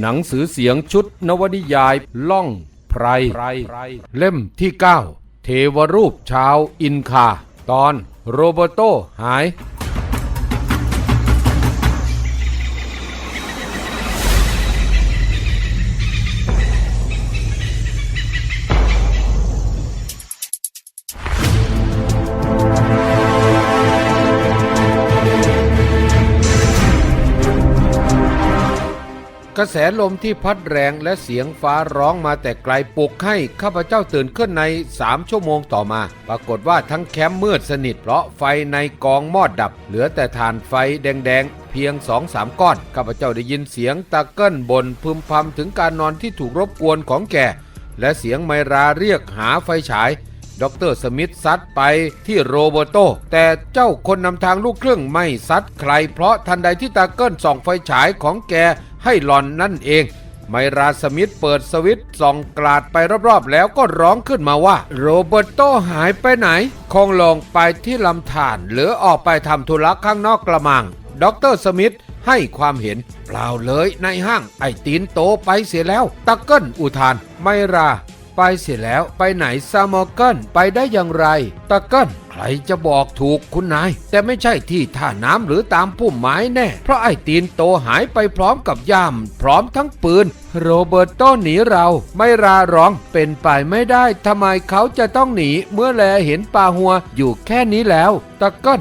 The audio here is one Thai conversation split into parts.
หนังสือเสียงชุดนวนิยายล่องไพร เล่มที่ 9 เทวรูปชาวอินคา ตอนโรเบโตหาย กระแสลมที่พัดแรงและเสียงฟ้าร้องมาแต่ไกลปลุกให้ข้าพเจ้าตื่นขึ้นใน 3 ชั่วโมงต่อมา ปรากฏว่าทั้งแคมป์มืดสนิทเพราะไฟในกองมอดดับ เหลือแต่ฐานไฟแดงๆ เพียงสองสามก้อน ข้าพเจ้าได้ยินเสียงตะเกิ้ลบนพึมพำถึงการนอนที่ถูกรบกวนของแกและเสียงไมราเรียกหาไฟฉายดรสมิธซัดไปที่โรเบโต แต่เจ้าคนนำทางลูกเครึ่องไม่ซัดใคร เพราะทันใดที่ตาเกิ้ลส่องไฟฉายของแก ให้หลอนนั่นเอง ไมราสมิธเปิดสวิตส่องกลาดไปรอบๆ แล้วก็ร้องขึ้นมาว่า โรเบอร์โตหายไปไหน คงลงไปที่ลำธารหรือออกไปทำธุระข้างนอกกระมังด็อกเตอร์สมิธให้ความเห็นเปล่าเลยในห้างไอตีนโตไปเสียแล้ว ตะเกิ้ลอุทาน ไมรา ไปเสียแล้วไปไหนซามอเกิลไปได้อย่างไรตะเกิลใครจะบอกถูกคุณนาย แต่ไม่ใช่ที่ท่าน้ำหรือตามพุ่มไม้แน่ เพราะไอ้ตีนโตหายไปพร้อมกับย่าม พร้อมทั้งปืน โรเบิร์ตโตหนีเราไม่ราร้องเป็นไปไม่ได้ทำไมเขาจะต้องหนีเมื่อแลเห็นปลาหัวอยู่แค่นี้แล้ว ตะเกิล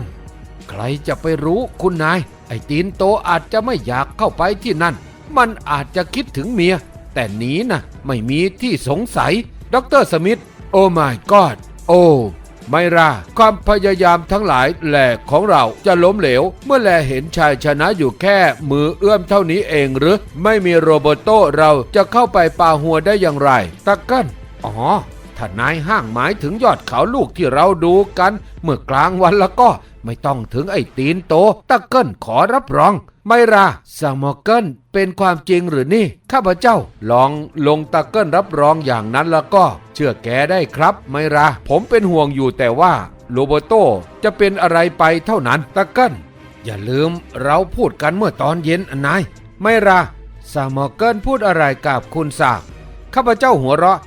ใครจะไปรู้คุณนาย ไอ้ตีนโตอาจจะไม่อยากเข้าไปที่นั่น มันอาจจะคิดถึงเมีย แต่นี้นะไม่มีที่สงสัยดรสมิธโอ้ my god โอ้ไมราความพยายามทั้งหลายแหล่ของเราจะล้มเหลว เมื่อแลเห็นชายชนะอยู่แค่มือเอื้อมเท่านี้เองหรือ ไม่มีโรเบโตเราจะเข้าไปปาหัวได้อย่างไรตะกันอ๋อถ้านายห้างหมายถึงยอดเขาลูกที่เราดูกัน เมื่อกลางวันแล้วก็ ไม่ต้องถึงไอ้ตีนโตตะเกิลขอรับรอง ไม่ราซามอเกิลเป็นความจริงหรือนี่ ข้าพเจ้า ลองลงตะเกิลรับรองอย่างนั้นแล้วก็ เชื่อแกได้ครับ ไม่รา ผมเป็นห่วงอยู่แต่ว่าโรเบโตจะเป็นอะไรไปเท่านั้นตะเกิลอย่าลืมเราพูดกันเมื่อตอนเย็นนายไม่ราซามอเกิลพูดอะไรกับคุณสากข้าพเจ้าหัวเราะ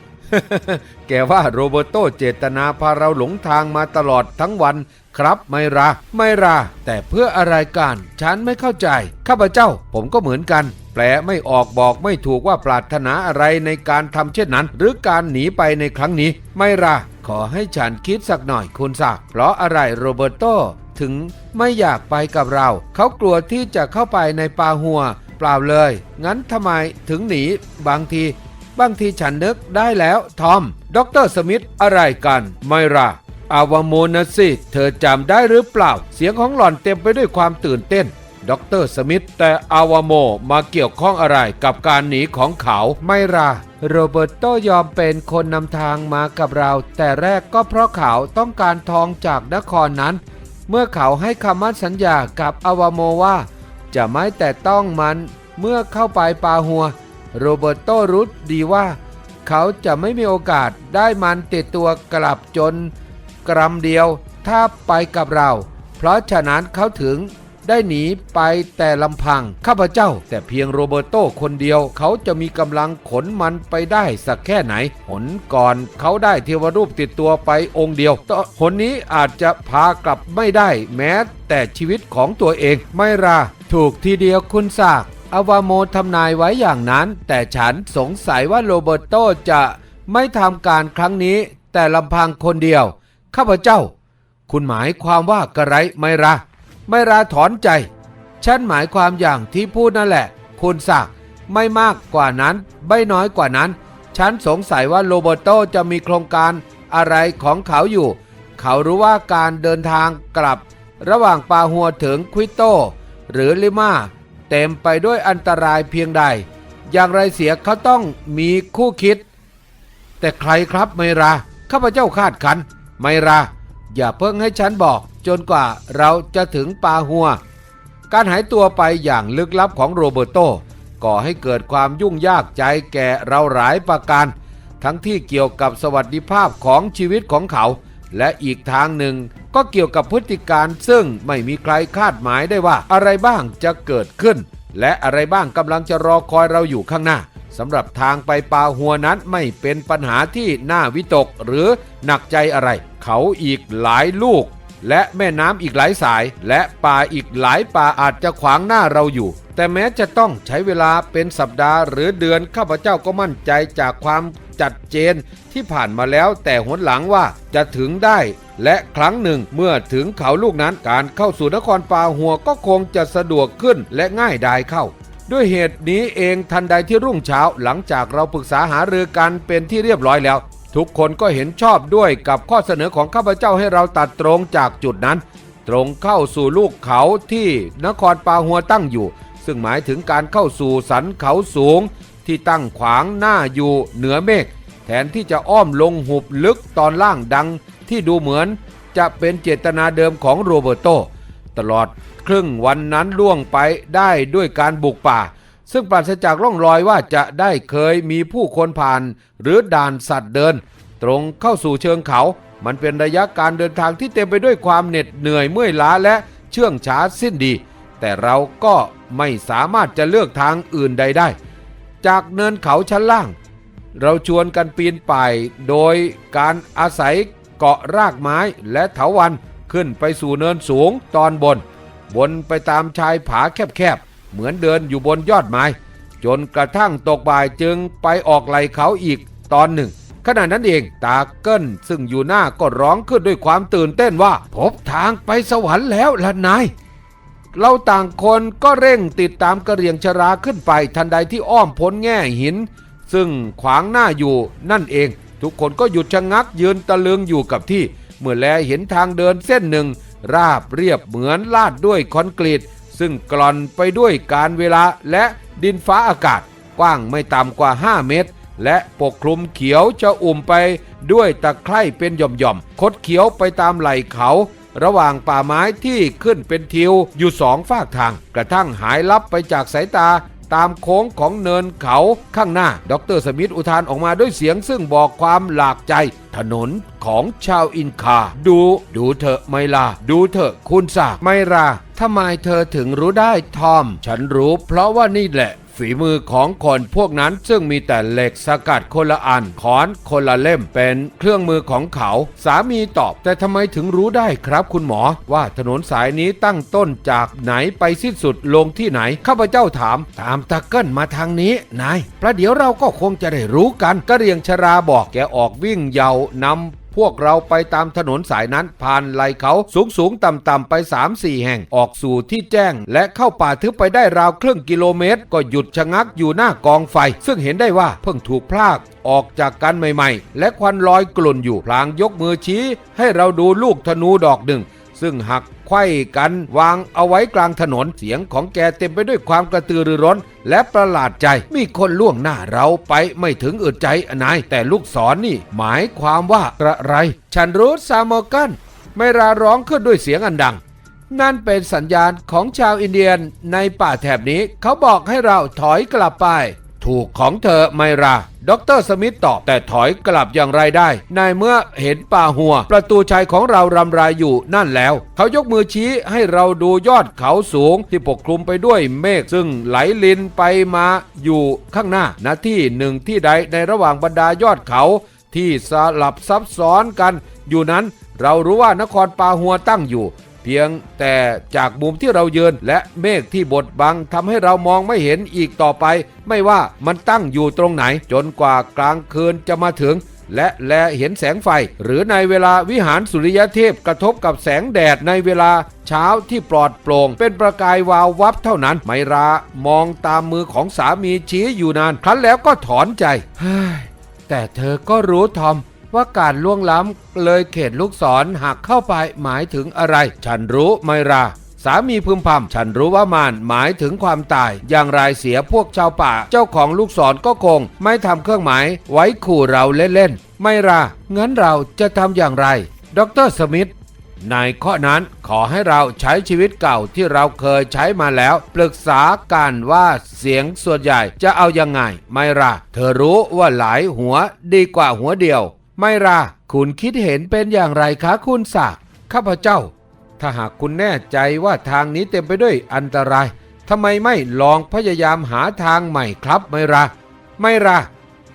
แกว่าโรเบโตเจตนาพาเราหลงทางมาตลอดทั้งวัน ครับไมราไมรา แต่เพื่ออะไรกันฉันไม่เข้าใจ ข้าพเจ้า ผมก็เหมือนกัน แปลไม่ออกบอกไม่ถูกว่าปรารถนาอะไรในการทำเช่นนั้น หรือการหนีไปในครั้งนี้ ไมราขอให้ฉันคิดสักหน่อยคุณสักเพราะอะไรโรเบร์โตถึงไม่อยากไปกับเรา เขากลัวที่จะเข้าไปในป่าหัว เปล่าเลย งั้นทำไมถึงหนี บางที บางทีฉันนึกได้แล้วทอม ดรสมิธอะไรกัน ไมรา อาวาโมนะสิ เธอจำได้หรือเปล่า เสียงของหล่อนเต็มไปด้วยความตื่นเต้นด็อกเตอร์สมิธแต่อาวาโมมาเกี่ยวข้องอะไรกับการหนีของเขาไม่ราโรเบิร์ตโตยอมเป็นคนนำทางมากับเรา แต่แรกก็เพราะเขาต้องการทองจากนครนั้น เมื่อเขาให้คำมั่นสัญญากับอาวาโมว่า จะไม่แต่ต้องมัน เมื่อเข้าไปปาหัว โรเบิร์ตโตรู้ดีว่า เขาจะไม่มีโอกาสได้มันติดตัวกลับจน กรัมเดียวถ้าไปกับเรา เพราะฉะนั้นเขาถึงได้หนีไปแต่ลำพังข้าพเจ้า แต่เพียงโรเบร์โตคนเดียวเขาจะมีกำลังขนมันไปได้สักแค่ไหน หนก่อนเขาได้เทวรูปติดตัวไปองค์เดียวต่อหนนี้อาจจะพากลับไม่ได้แม้แต่ชีวิตของตัวเองไม่ราถูกทีเดียวคุณสากอวาโมทำนายไว้อย่างนั้น แต่ฉันสงสัยว่าโรเบิร์โตจะไม่ทำการครั้งนี้แต่ลำพังคนเดียว ข้าพเจ้า คุณหมายความว่ากระไรไม่รา ไม่ราถอนใจ ฉันหมายความอย่างที่พูดนั่นแหละ คุณศักดิ์ไม่มากกว่านั้น ไม่น้อยกว่านั้น ฉันสงสัยว่าโรเบโตจะมีโครงการอะไรของเขาอยู่ เขารู้ว่าการเดินทางกลับ ระหว่างปาหัวถึงควิโต หรือลิมาเต็มไปด้วยอันตรายเพียงใด อย่างไรเสียเขาต้องมีคู่คิด แต่ใครครับไมราข้าพเจ้าคาดคัน ไมรา อย่าเพิ่งให้ฉันบอก จนกว่าเราจะถึงปาหัว การหายตัวไปอย่างลึกลับของโรเบรโตก่อให้เกิดความยุ่งยากใจแก่เราหลายประการ ทั้งที่เกี่ยวกับสวัสดิภาพของชีวิตของเขา และอีกทางหนึ่งก็เกี่ยวกับพฤติการซึ่งไม่มีใครคาดหมายได้ว่าอะไรบ้างจะเกิดขึ้น และอะไรบ้างกำลังจะรอคอยเราอยู่ข้างหน้า สำหรับทางไปปาหัวนั้นไม่เป็นปัญหาที่น่าวิตกหรือหนักใจอะไร เขาอีกหลายลูก และแม่น้ำอีกหลายสาย และป่าอีกหลายป่าอาจจะขวางหน้าเราอยู่ แต่แม้จะต้องใช้เวลาเป็นสัปดาห์หรือเดือนข้าพเจ้าก็มั่นใจจากความจัดเจนที่ผ่านมาแล้วแต่หนหลังว่าจะถึงได้ และครั้งหนึ่งเมื่อถึงเขาลูกนั้นการเข้าสู่นครปาหัวก็คงจะสะดวกขึ้นและง่ายดายเข้า ด้วยเหตุนี้เองทันใดที่รุ่งเช้าหลังจากเราปรึกษาหารือกันเป็นที่เรียบร้อยแล้ว ทุกคนก็เห็นชอบด้วยกับข้อเสนอของข้าพเจ้าให้เราตัดตรงจากจุดนั้น ตรงเข้าสู่ลูกเขาที่นครปาหัวตั้งอยู่ ซึ่งหมายถึงการเข้าสู่สันเขาสูง ที่ตั้งขวางหน้าอยู่เหนือเมฆแทนที่จะอ้อมลงหุบลึกตอนล่างดัง ที่ดูเหมือนจะเป็นเจตนาเดิมของโรเบรโต ตลอด ครึ่งวันนั้นล่วงไปได้ด้วยการบุกป่า ซึ่งปราศจากร่องรอยว่าจะได้เคยมีผู้คนผ่าน หรือด่านสัตว์เดิน ตรงเข้าสู่เชิงเขา มันเป็นระยะการเดินทางที่เต็มไปด้วยความเหน็ดเหนื่อยเมื่อยล้าและเชื่องช้าสิ้นดี แต่เราก็ไม่สามารถจะเลือกทางอื่นใดได้ จากเนินเขาชั้นล่าง เราชวนกันปีนป่ายโดยการอาศัยเกาะรากไม้และเถาวัน ขึ้นไปสู่เนินสูงตอนบน บนไปตามชายผาแคบๆ เหมือนเดินอยู่บนยอดไม้ จนกระทั่งตกบ่ายจึงไปออกไหลเขาอีกตอนหนึ่ง ขณะนั้นเองตาเกิ้ลซึ่งอยู่หน้าก็ร้องขึ้นด้วยความตื่นเต้นว่า พบทางไปสวรรค์แล้วล่ะนายเราต่างคนก็เร่งติดตามกระเรียงชราขึ้นไปทันใดที่อ้อมพ้นแง่หิน ซึ่งขวางหน้าอยู่นั่นเอง ทุกคนก็หยุดชะงักยืนตะลึงอยู่กับที่ เมื่อแลเห็นทางเดินเส้นหนึ่ง ราบเรียบเหมือนลาดด้วยคอนกรีต ซึ่งกลอนไปด้วยการเวลาและดินฟ้าอากาศ กว้างไม่ต่ำกว่า 5 เมตร และปกคลุมเขียวจะอุ่มไปด้วยตะไคร่เป็นหย่อมๆ คดเขียวไปตามไหล่เขา ระหว่างป่าไม้ที่ขึ้นเป็นทิวอยู่สองฝากทาง กระทั่งหายลับไปจากสายตา ตามโค้งของเนินเขาข้างหน้า ดรสมิธอุทานออกมาด้วยเสียงซึ่งบอกความหลากใจ ถนนของชาวอินคา ดู ดูเถอะไมลา ดูเถอะคุณสากไมราทำไมเธอถึงรู้ได้ทอม ฉันรู้เพราะว่านี่แหละ ฝีมือของคนพวกนั้นซึ่งมีแต่เหล็กสกัดคนละอันขอนคนละเล่มเป็นเครื่องมือของเขา สามีตอบ แต่ทำไมถึงรู้ได้ครับคุณหมอ ว่าถนนสายนี้ตั้งต้นจากไหนไปสิ้นสุดลงที่ไหนข้าพเจ้าถาม ตามตะเกิลมาทางนี้นายประเดี๋ยวเราก็คงจะได้รู้กันกระเรียงชราบอกแกออกวิ่งเหยาวนำ วกเราไปตามถนนสายนั้นผ่านไหลเขาสูงสูงต่ำต่ำไป 3-4 แห่งออกสู่ที่แจ้ง และเข้าป่าทึบไปได้ราวครึ่งกิโลเมตร ก็หยุดชะงักอยู่หน้ากองไฟ ซึ่งเห็นได้ว่าเพิ่งถูกพลากออกจากกันใหม่ ๆ และควันลอยกลุ่นอยู่พลางยกมือชี้ ให้เราดูลูกธนูดอกหนึ่ง ซึ่งหักไขว้กันวางเอาไว้กลางถนนเสียงของแกเต็มไปด้วยความกระตือรือร้น และประหลาดใจมีคนล่วงหน้าเราไปไม่ถึงอึดใจนายแต่ลูกศรนนี่หมายความว่าอะไร ฉันรู้ซามอกันไม่ราร้องขึ้นด้วยเสียงอันดัง นั่นเป็นสัญญาณของชาวอินเดียนในป่าแถบนี้เขาบอกให้เราถอยกลับไป ถูกของเธอไมราด็อกเตอร์สมิธตอบ แต่ถอยกลับอย่างไรได้ในเมื่อเห็นป่าหัว ประตูชัยของเรารำรายอยู่นั่นแล้ว เขายกมือชี้ให้เราดูยอดเขาสูง ที่ปกคลุมไปด้วยเมฆซึ่งไหลลินไปมาอยู่ข้างหน้าณที่หนึ่งที่ใดในระหว่างบรรดายอดเขา ที่สลับซับซ้อนกัน อยู่นั้นเรารู้ว่านครปาหัวตั้งอยู่ เพียงแต่จากมุมที่เราเยืนและเมฆที่บดบังทำให้เรามองไม่เห็นอีกต่อไป ไม่ว่ามันตั้งอยู่ตรงไหน จนกว่ากลางคืนจะมาถึง และแลเห็นแสงไฟ หรือในเวลาวิหารสุริยเทพกระทบกับแสงแดดในเวลาเช้าที่ปลอดโปร่ง เป็นประกายวาววับเท่านั้น ไมรามองตามมือของสามีชี้อยู่นาน ครั้นแล้วก็ถอนใจแต่เธอก็รู้ทอม ว่าการล่วงล้ำเลยเขตลูกศรหักเข้าไปหมายถึงอะไร ฉันรู้ไมราสามีพึมพำฉันรู้ว่ามานหมายถึงความตาย อย่างไรเสียพวกชาวป่า เจ้าของลูกศรก็คง ไม่ทำเครื่องหมายไว้ขู่เราเล่นๆ ไมรางั้นเราจะทำอย่างไร ดรสมิธในข้อนั้นขอให้เราใช้ชีวิตเก่าที่เราเคยใช้มาแล้ว ปรึกษากันว่าเสียงส่วนใหญ่จะเอายังไง ไม่ราเธอรู้ว่าหลายหัวดีกว่าหัวเดียว ไม่ราคุณคิดเห็นเป็นอย่างไรคะคุณศักดิ์ข้าพเจ้า ถ้าหากคุณแน่ใจว่าทางนี้เต็มไปด้วยอันตรายทำไมไม่ลองพยายามหาทางใหม่ครับไม่ราไม่รา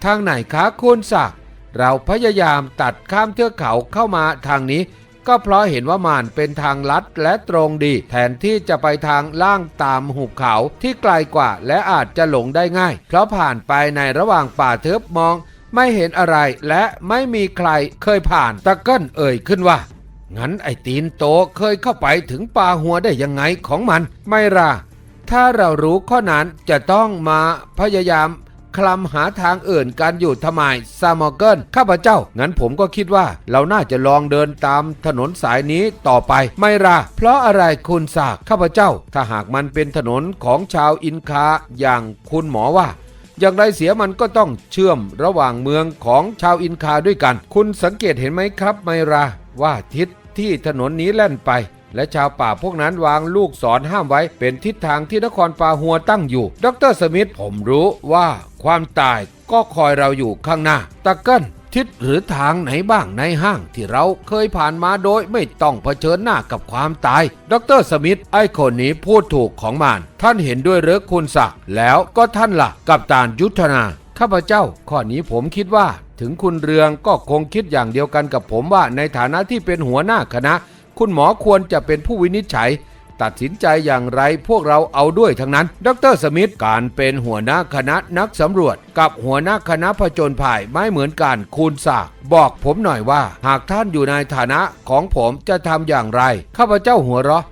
ทางไหนคะคุณศักดิ์เราพยายามตัดข้ามเทือกเขาเข้ามาทางนี้ ก็เพราะเห็นว่ามันเป็นทางลัดและตรงดี แทนที่จะไปทางล่างตามหุบเขาที่ไกลกว่า และอาจจะหลงได้ง่าย เพราะผ่านไปในระหว่างป่าทึบมอง ไม่เห็นอะไรและไม่มีใครเคยผ่านตะเกิ้ลเอ่ยขึ้นว่า งั้นไอ้ตีนโตเคยเข้าไปถึงป่าหัวได้ยังไงของมัน ไม่ล่ะถ้าเรารู้ข้อนั้นจะต้องมาพยายามคลำหาทางอื่นกันอยู่ทำไมซามอเกิลข้าพเจ้า งั้นผมก็คิดว่าเราน่าจะลองเดินตามถนนสายนี้ต่อไป ไม่ล่ะเพราะอะไรคุณสากข้าพเจ้า ถ้าหากมันเป็นถนนของชาวอินคาอย่างคุณหมอว่า อย่างไรเสียมันก็ต้องเชื่อมระหว่างเมืองของชาวอินคาด้วยกัน คุณสังเกตเห็นไหมครับไมรา ว่าทิศที่ถนนนี้แล่นไป และชาวป่าพวกนั้นวางลูกศรห้ามไว้ เป็นทิศทางที่นครปาหัวตั้งอยู่ ดรสมิธผมรู้ว่าความตายก็คอยเราอยู่ข้างหน้าตะเกิล ทิศหรือทางไหนบ้างในห้างที่เราเคยผ่านมาโดยไม่ต้องเผชิญหน้ากับความตาย ดรสมิธไอ้คนนี้พูดถูกของมัน ท่านเห็นด้วยหรือคุณศักดิ์แล้วก็ท่านล่ะ กับตานยุทธนา ข้าพเจ้า ข้อนี้ผมคิดว่า ถึงคุณเรืองก็คงคิดอย่างเดียวกันกับผมว่าในฐานะที่เป็นหัวหน้าคณะ คุณหมอควรจะเป็นผู้วินิจฉัย ตัดสินใจอย่างไรพวกเราเอาด้วยทั้งนั้น ดรสมิธการเป็นหัวหน้าคณะนักสำรวจ กับหัวหน้าคณะผจญภัยไม่เหมือนกันคุณสากบอกผมหน่อยว่า หากท่านอยู่ในฐานะของผมจะทำอย่างไร ข้าพเจ้าหัวเราะ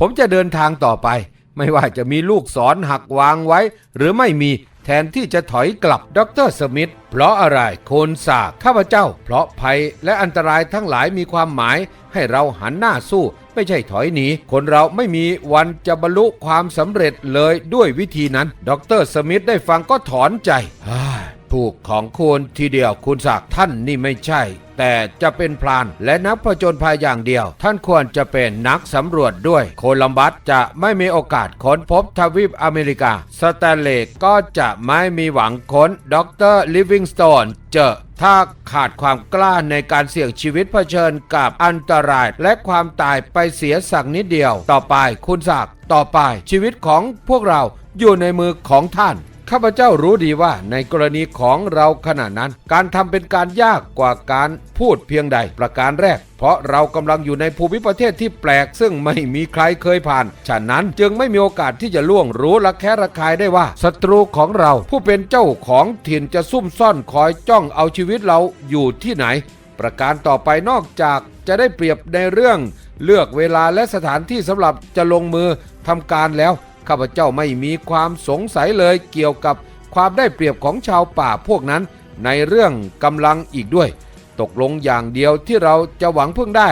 ผมจะเดินทางต่อไป ไม่ว่าจะมีลูกศรหักวางไว้ หรือไม่มีแทนที่จะถอยกลับดรสมิธเพราะอะไรโคนสากข้าพเจ้า เพราะภัยและอันตรายทั้งหลายมีความหมายให้เราหันหน้าสู้ ไม่ใช่ถอยหนี คนเราไม่มีวันจะบรรลุความสำเร็จเลยด้วยวิธีนั้น ดรสมิธได้ฟังก็ถอนใจฮ่าถูกของคุณทีเดียวคุณศักดิ์ท่านนี่ไม่ใช่ แต่จะเป็นพรานและนักผจญภัยอย่างเดียว ท่านควรจะเป็นนักสำรวจด้วย โคลัมบัสจะไม่มีโอกาสค้นพบทวีปอเมริกา สแตนเลกก็จะไม่มีหวังค้นด็อกเตอร์ลิฟวิงสโตนเจอถ้าขาดความกล้าในการเสี่ยงชีวิตเผชิญกับอันตรายและความตายไปเสียสักนิดเดียว ต่อไปคุณศักดิ์ต่อไปชีวิตของพวกเราอยู่ในมือของท่าน ข้าพเจ้ารู้ดีว่าในกรณีของเราขณะนั้น การทำเป็นการยากกว่าการพูดเพียงใดประการแรก เพราะเรากำลังอยู่ในภูมิประเทศที่แปลก ซึ่งไม่มีใครเคยผ่าน ฉะนั้นจึงไม่มีโอกาสที่จะล่วงรู้และแค่ระคายได้ว่าศัตรูของเราผู้เป็นเจ้าของถิ่นจะซุ่มซ่อนคอยจ้องเอาชีวิตเราอยู่ที่ไหน ประการต่อไปนอกจากจะได้เปรียบในเรื่อง เลือกเวลาและสถานที่สำหรับจะลงมือทำการแล้ว ข้าพเจ้าไม่มีความสงสัยเลยเกี่ยวกับความได้เปรียบของชาวป่าพวกนั้น ในเรื่องกำลังอีกด้วย ตกลงอย่างเดียวที่เราจะหวังพึ่งได้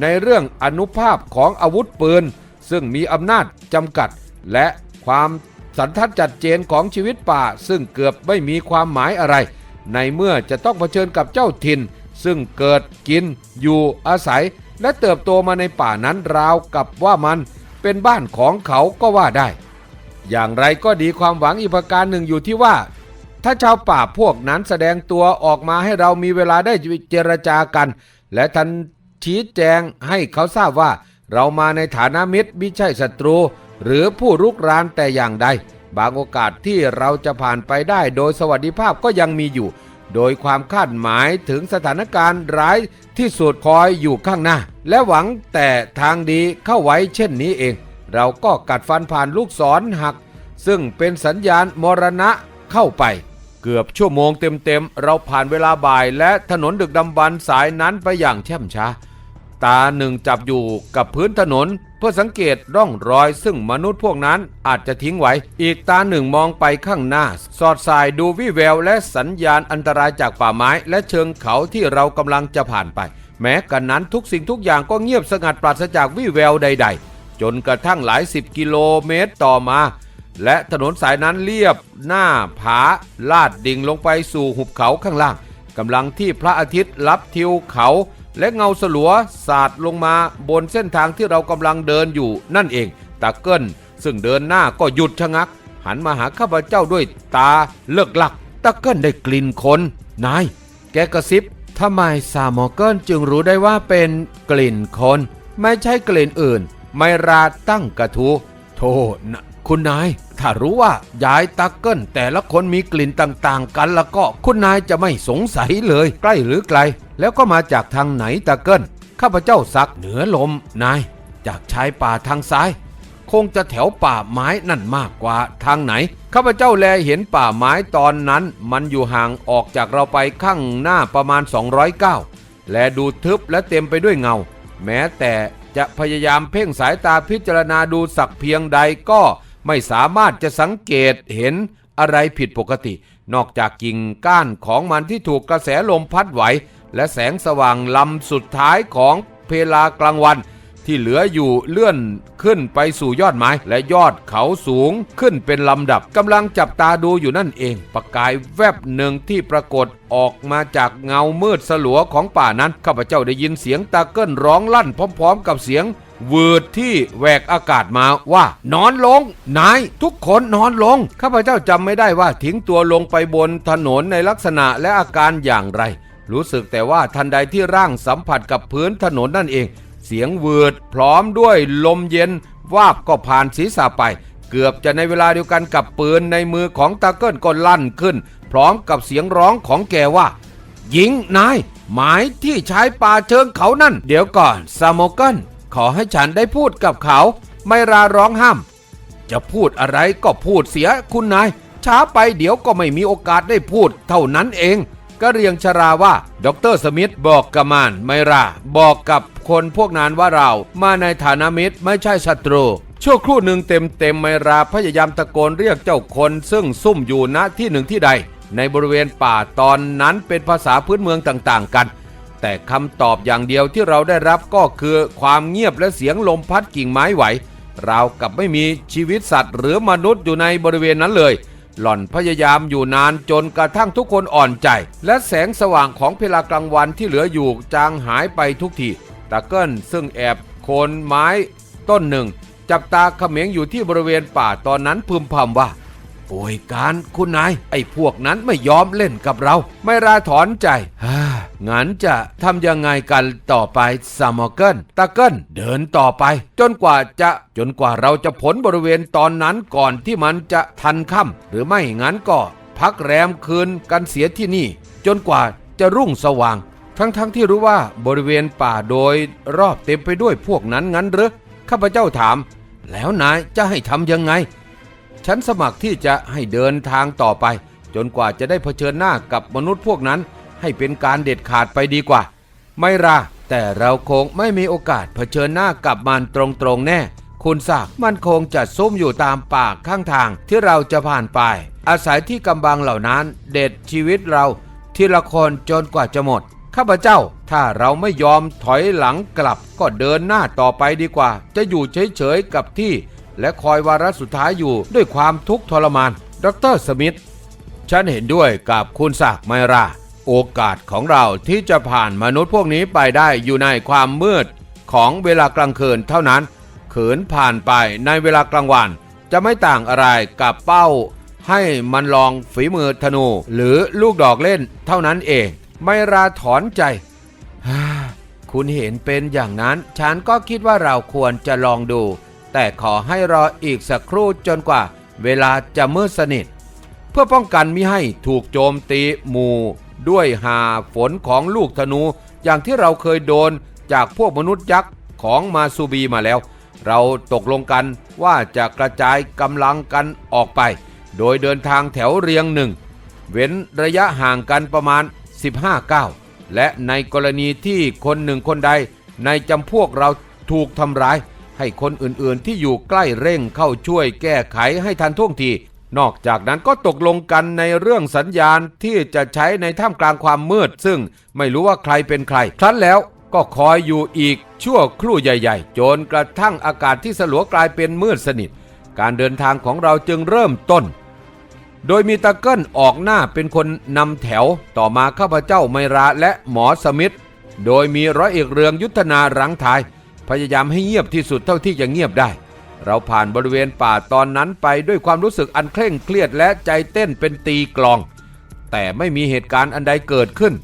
ในเรื่องอนุภาพของอาวุธปืน ซึ่งมีอำนาจจำกัด และความสันทัดจัดเจนของชีวิตป่า ซึ่งเกือบไม่มีความหมายอะไร ในเมื่อจะต้องเผชิญกับเจ้าถิ่น ซึ่งเกิดกินอยู่อาศัย และเติบโตมาในป่านั้นราวกับว่ามัน เป็นบ้านของเขาก็ว่าได้ อย่างไรก็ดีความหวังอีกประการหนึ่งอยู่ที่ว่า ถ้าชาวป่าพวกนั้นแสดงตัวออกมาให้เรามีเวลาได้เจรจากัน และทันชี้แจงให้เขาทราบว่า เรามาในฐานะมิตรไม่ใช่ศัตรู หรือผู้รุกรานแต่อย่างใดบางโอกาสที่เราจะผ่านไปได้โดยสวัสดิภาพก็ยังมีอยู่ โดยความคาดหมายถึงสถานการณ์ร้ายที่สุดคอยอยู่ข้างหน้า และหวังแต่ทางดีเข้าไว้เช่นนี้เอง เราก็กัดฟันผ่านลูกศรหัก ซึ่งเป็นสัญญาณมรณะเข้าไป เกือบชั่วโมงเต็มๆ เราผ่านเวลาบ่ายและถนนดึกดำบรรพ์สายนั้นไปอย่างแช่มช้า ตาหนึ่งจับอยู่กับพื้นถนน เพื่อสังเกตร่องรอยซึ่งมนุษย์พวกนั้นอาจจะทิ้งไว้ อีกตาหนึ่งมองไปข้างหน้า สอดสายดูวิแววและสัญญาณอันตรายจากป่าไม้ และเชิงเขาที่เรากำลังจะผ่านไป แม้กันนั้นทุกสิ่งทุกอย่างก็เงียบสงัดปราศจากวิแววใด ๆ จนกระทั่งหลายสิบกิโลเมตรต่อมาและถนนสายนั้นเรียบหน้าผาลาดดิ่งลงไปสู่หุบเขาข้างล่างกำลังที่พระอาทิตย์ลับทิวเขา และเงาสลัวสาดลงมาบนเส้นทางที่เรากำลังเดินอยู่นั่นเองตาเกิลซึ่งเดินหน้าก็หยุดชะงัก หันมาหาข้าพเจ้าด้วยตาเลิกหลักตาเกิลได้กลิ่นคนนาย แกกระซิบทำไมซามอเกิลจึงรู้ได้ว่าเป็นกลิ่นคน ไม่ใช่กลิ่นอื่น ไมราตั้งกระทูโทษนะ คุณนาย ถ้ารู้ว่ายายตาเกิลแต่ละคนมีกลิ่นต่างๆ กันแล้วก็คุณนายจะไม่สงสัยเลย ใกล้หรือไกล แล้วก็มาจากทางไหนตาเกิลข้าพเจ้าซักเหนือลมนาย จากชายป่าทางซ้าย คงจะแถวป่าไม้นั่นมากกว่าทางไหนข้าพเจ้าแลเห็นป่าไม้ตอนนั้น มันอยู่ห่างออกจากเราไปข้างหน้าประมาณ 209 และดูทึบและเต็มไปด้วยเงา แม้แต่จะพยายามเพ่งสายตาพิจารณาดูสักเพียงใดก็ ไม่สามารถจะสังเกตเห็นอะไรผิดปกติ นอกจากกิ่งก้านของมันที่ถูกกระแสลมพัดไหว และแสงสว่างลำสุดท้ายของเพลากลางวัน ที่เหลืออยู่เลื่อนขึ้นไปสู่ยอดไม้ และยอดเขาสูงขึ้นเป็นลำดับกำลังจับตาดูอยู่นั่นเอง ประกายแวบหนึ่งที่ปรากฏออกมาจากเงามืดสลัวของป่านั้นข้าพเจ้าได้ยินเสียงตาเกิ้ลร้องลั่นพร้อม ๆ กับเสียง วืดที่แหวกอากาศมาว่า นอนลง นาย ทุกคนนอนลง ข้าพเจ้าจำไม่ได้ว่าทิ้งตัวลงไปบนถนนในลักษณะและอาการอย่างไร รู้สึกแต่ว่าทันใดที่ร่างสัมผัสกับพื้นถนนนั่นเอง เสียงวืดพร้อมด้วยลมเย็นวาบก็ผ่านศีรษะไปเกือบจะในเวลาเดียวกันกับปืนในมือของตาเกิลก็ลั่นขึ้น พร้อมกับเสียงร้องของแกว่า หญิงนาย หมายที่ใช้ป่าเชิงเขานั่น เดี๋ยวก่อนซามโมเกิล ขอให้ฉันได้พูดกับเขา ไม่ราร้องห้าม จะพูดอะไรก็พูดเสียคุณนาย ช้าไปเดี๋ยวก็ไม่มีโอกาสได้พูดเท่านั้นเองก็เรียงชราว่าดรสมิธบอกกับมานไมราบอกกับคนพวกนั้นว่าเรามาในฐานะมิตรไม่ใช่ศัตรูชั่วครู่หนึ่งเต็มเต็มๆไมราพยายามตะโกนเรียกเจ้าคนซึ่งซุ่มอยู่ณที่หนึ่งที่ใด ในบริเวณป่าตอนนั้นเป็นภาษาพื้นเมืองต่างๆ กัน แต่คำตอบอย่างเดียวที่เราได้รับก็คือความเงียบและเสียงลมพัดกิ่งไม้ไหว ราวกับไม่มีชีวิตสัตว์หรือมนุษย์อยู่ในบริเวณนั้นเลย หล่อนพยายามอยู่นานจนกระทั่งทุกคนอ่อนใจ และแสงสว่างของเพลากลางวันที่เหลืออยู่จางหายไปทุกทีตาเกิลซึ่งแอบโคนไม้ต้นหนึ่ง จับตาเขม็งอยู่ที่บริเวณป่าตอนนั้นพึมพำว่า ป่วยการคุณนาย ไอ้พวกนั้นไม่ยอมเล่นกับเรา ไม่ราถอนใจฮ่างั้นจะทำยังไงกันต่อไปซามอเกิลตาเกิลเดินต่อไป จนกว่าจะจนกว่าเราจะผลบริเวณตอนนั้นก่อนที่มันจะทันค่ำหรือไม่งั้นก็ พักแรมคืนกันเสียที่นี่ จนกว่าจะรุ่งสว่าง ทั้งๆทที่รู้ว่าบริเวณป่าโดยรอบเต็มไปด้วยพวกนั้นงั้นหรือข้าพเจ้าถาม แล้วนายจะให้ทำยังไง ฉันสมัครที่จะให้เดินทางต่อไป จนกว่าจะได้เผชิญหน้ากับมนุษย์พวกนั้น ให้เป็นการเด็ดขาดไปดีกว่า ไม่ราแต่เราคงไม่มีโอกาสเผชิญหน้ากับมันตรงๆแน่ คุณทราบมันคงจะซุ่มอยู่ตามป่าข้างทางที่เราจะผ่านไป อาศัยที่กำบังเหล่านั้น เด็ดชีวิตเราทีละคนจนกว่าจะหมด ข้าพเจ้า ถ้าเราไม่ยอมถอยหลังกลับก็เดินหน้าต่อไปดีกว่า จะอยู่เฉยๆกับที่ และคอยวาระสุดท้ายอยู่ด้วยความทุกข์ทรมาน ดรสมิธ ฉันเห็นด้วยกับคุณศักดิ์ไมรา โอกาสของเราที่จะผ่านมนุษย์พวกนี้ไปได้อยู่ในความมืดของเวลากลางคืนเท่านั้น เขืนผ่านไปในเวลากลางวัน จะไม่ต่างอะไรกับเป้า ให้มันลองฝีมือธนู หรือลูกดอกเล่นเท่านั้นเอง ไมราถอนใจคุณเห็นเป็นอย่างนั้น ฉันก็คิดว่าเราควรจะลองดู แต่ขอให้รออีกสักครู่จนกว่า เวลาจะมืดสนิท เพื่อป้องกันมิให้ถูกโจมตีหมู่ ด้วยหาฝนของลูกธนู อย่างที่เราเคยโดนจากพวกมนุษย์ยักษ์ของมาซูบีมาแล้ว เราตกลงกันว่าจะกระจายกำลังกันออกไป โดยเดินทางแถวเรียงหนึ่ง เว้นระยะห่างกันประมาณ 15ก้าวและในกรณีที่คนหนึ่งคนใดในจำพวกเราถูกทำร้าย ให้คนอื่นๆที่อยู่ใกล้เร่งเข้าช่วยแก้ไขให้ทันท่วงที นอกจากนั้นก็ตกลงกันในเรื่องสัญญาณที่จะใช้ในท่ามกลางความมืด ซึ่งไม่รู้ว่าใครเป็นใคร ครั้นแล้วก็คอยอยู่อีกชั่วครู่ใหญ่ๆ จนกระทั่งอากาศที่สลัวกลายเป็นมืดสนิท การเดินทางของเราจึงเริ่มต้น โดยมีตะเกิลออกหน้าเป็นคนนำแถว ต่อมาข้าพเจ้าไมราและหมอสมิธ โดยมีร้อยเอกเรืองยุทธนารังทาย พยายามให้เงียบที่สุดเท่าที่จะเงียบได้ เราผ่านบริเวณป่าตอนนั้นไปด้วยความรู้สึกอันเคร่งเครียดและใจเต้นเป็นตีกลอง แต่ไม่มีเหตุการณ์อันใดเกิดขึ้น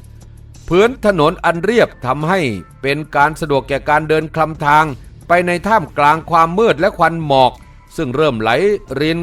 พื้นถนนอันเรียบทำให้เป็นการสะดวกแก่การเดินคลำทาง ไปในท่ามกลางความมืดและควันหมอก ซึ่งเริ่มไหลริน